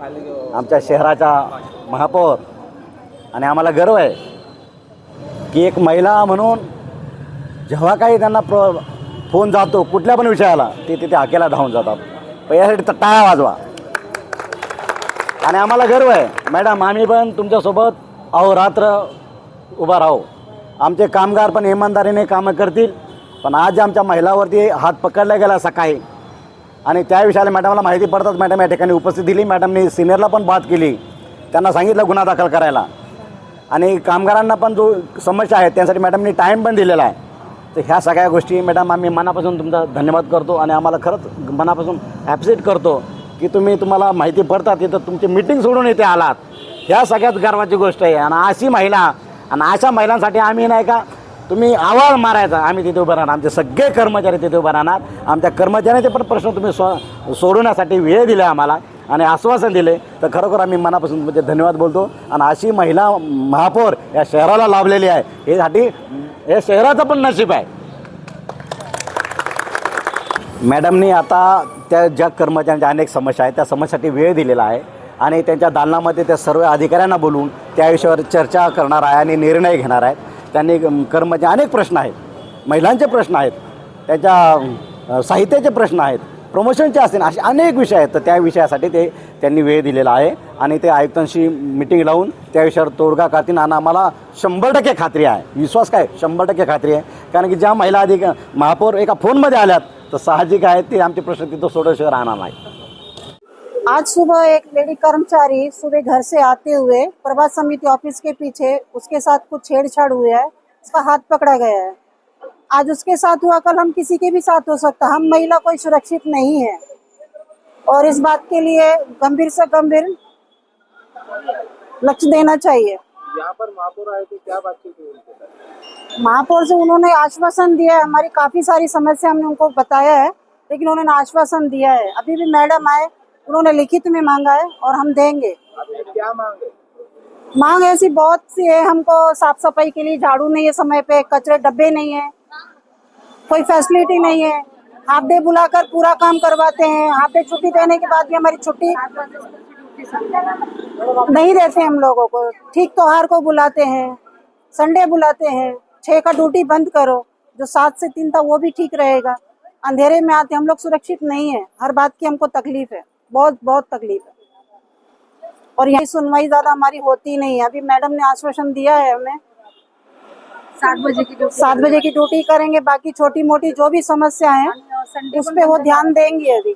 आमच्या शहराच्या महापौर. आणि आम्हाला गर्व आहे की एक महिला म्हणून जेव्हा काही त्यांना प्र फोन जातो कुठल्या पण विषयाला ते तिथे हाकेला धावून जातात. पण यासाठी तर टाळ्या वाजवा. आणि आम्हाला गर्व आहे. मॅडम आम्ही पण तुमच्यासोबत अहोरात्र उभा राहू. आमचे कामगार पण इमानदारीने कामं करतील. पण आज आमच्या महिलावरती हात पकडला गेला सकाळी आणि त्या विषयाला मॅडमला माहिती पडतात मॅडम या ठिकाणी उपस्थित दिली. मॅडमनी सिनियरला पण बात केली. त्यांना सांगितलं गुन्हा दाखल करायला. आणि कामगारांना पण जो समस्या आहे त्यासाठी मॅडमनी टाईम पण दिलेला आहे. तर ह्या सगळ्या गोष्टी मॅडम आम्ही मनापासून तुमचा धन्यवाद करतो आणि आम्हाला खरंच मनापासून ॲप्रिशिएट करतो की तुम्ही तुम्हाला माहिती पडतात. तिथं तुमची मिटिंग सोडून इथे आलात. ह्या सगळ्यात गर्वाची गोष्ट आहे. आणि अशी महिला आणि अशा महिलांसाठी आम्ही नाही का तुम्ही आवाज मारायचा. आम्ही तिथे उभं राहणार. आमचे सगळे कर्मचारी तिथे उभं राहणार. आमच्या कर्मचाऱ्यांचे पण प्रश्न तुम्ही स्व सोडवण्यासाठी वेळ दिला आम्हाला आणि आश्वासन दिले. तर खरोखर आम्ही मनापासून म्हणजे धन्यवाद बोलतो. आणि अशी महिला महापौर या शहराला लाभलेली आहे. हे साठी हे शहराचं पण नशीब आहे. मॅडमनी आता त्या ज्या कर्मचाऱ्यांच्या अनेक समस्या आहेत त्या समस्यासाठी वेळ दिलेला आहे. आणि त्यांच्या दालनामध्ये त्या सर्व अधिकाऱ्यांना बोलवून त्या विषयावर चर्चा करणार आहे आणि निर्णय घेणार आहेत त्यांनी कर्मचे अनेक प्रश्न आहेत. महिलांचे प्रश्न आहेत. त्याच्या साहित्याचे प्रश्न आहेत. प्रमोशनचे असतील असे अनेक विषय आहेत. तर त्या विषयासाठी ते त्यांनी वेळ दिलेला आहे. आणि ते आयुक्तांशी मिटिंग लावून त्या विषयावर तोडगा काढतील. आणि आम्हाला शंभर टक्के खात्री आहे. विश्वास काय? शंभर टक्के खात्री आहे. कारण की ज्या महिला अधिक महापौर एका फोनमध्ये आल्यात तर साहजिक आहे ते आमचे प्रश्न तिथं सोडवशिवाय राहणार नाही. आज सुबह एक लेडी कर्मचारी सुबह घर से आते हुए प्रभात समिति ऑफ़िस के पीछे उसके साथ कुछ छेड़छाड़ हुआ है उसका हाथ पकड़ा गया है। आज उसके साथ हुआ कल हम किसी के भी साथ हो सकता हम महिला कोई सुरक्षित नहीं है। और इस बात के लिए गंभीर से गंभीर लक्ष्य देना चाहिए। यहाँ पर महापौर आए थे क्या बातचीत हुई महापौर से उन्होंने आश्वासन दिया है हमारी काफ़ी सारी समस्या हमने उनको बताया है लेकिन उन्होंने आश्वासन दिया है। अभी भी मैडम आए उन्होंने लिखित में मांगा है और हम देंगे। क्या मांगे? मांग ऐसी बहुत सी है हमको साफ़ सफ़ाई के लिए झाड़ू नहीं है समय पे कचरे डब्बे नहीं है कोई फैसिलिटी नहीं है। हाफ़ डे बुलाकर पूरा काम करवाते हैं हाफ़ डे छुट्टी देने के बाद भी हमारी छुट्टी नहीं देते हम लोगों को। ठीक त्योहार को बुलाते हैं संडे बुलाते हैं छह का ड्यूटी बंद करो जो सात से तीन था वो भी ठीक रहेगा। अंधेरे में आते हम लोग सुरक्षित नहीं है हर बात की हमको तकलीफ़ है। बहुत बहुत तकलीफ़ है। और यही सुनवाई ज़्यादा हमारी होती नहीं है। अभी मैडम ने आश्वासन दिया है हमें। सात बजे की ड्यूटी सात बजे की ड्यूटी करेंगे बाकी छोटी मोटी जो भी समस्या है उस पर वो ध्यान देंगी अभी।